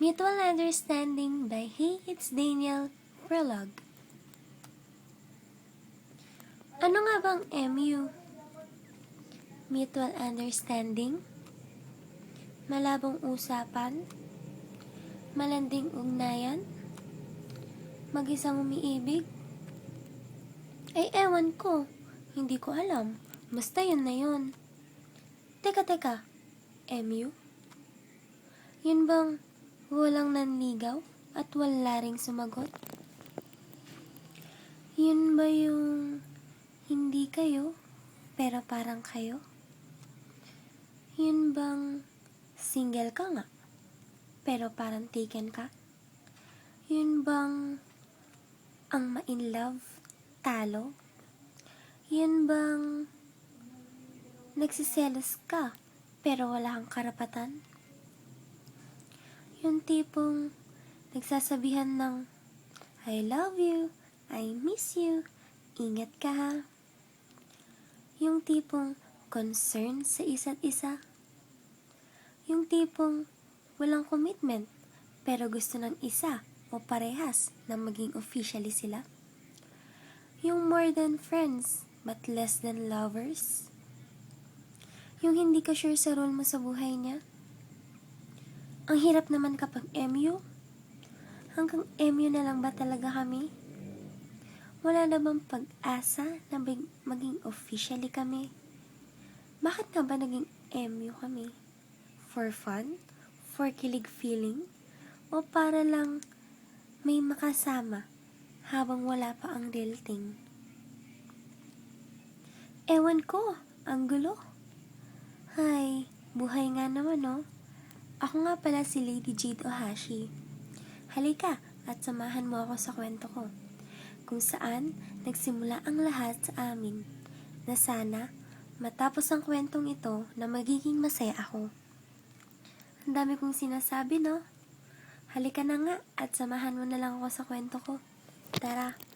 Mutual Understanding by Hey, It's Daniel Prologue Ano nga bang MU? Mutual Understanding? Malabong usapan? Malanding ugnayan? Mag-isang umiibig? Ay, ewan ko. Hindi ko alam. Basta yun na yun. Teka, teka. MU? Yun bang walang nanligaw at wala ring sumagot? Yun ba yung hindi kayo, pero parang kayo? Yun bang single ka nga, pero parang taken ka? Yun bang ang ma-in love, talo? Yun bang nagsiselos ka, pero wala kang karapatan? Yung tipong nagsasabihan ng I love you, I miss you, ingat ka ha. Yung tipong concern sa isa't isa. Yung tipong walang commitment, pero gusto ng isa o parehas na maging officially sila. Yung more than friends, but less than lovers. Yung hindi ka sure sa role mo sa buhay niya. Ang hirap naman kapag MU. Hanggang MU na lang ba talaga kami? Wala na bang pag-asa na maging officially kami? Bakit nga ba naging MU kami? For fun? For kilig feeling? O para lang may makasama habang wala pa ang real thing? Ewan ko, ang gulo. Hay, buhay nga naman no. Ako nga pala si Lady Jade Ohashi. Halika at samahan mo ako sa kwento ko. Kung saan nagsimula ang lahat sa amin. Na sana matapos ang kwentong ito na magiging masaya ako. Ang dami kong sinasabi no. Halika na nga at samahan mo na lang ako sa kwento ko. Tara.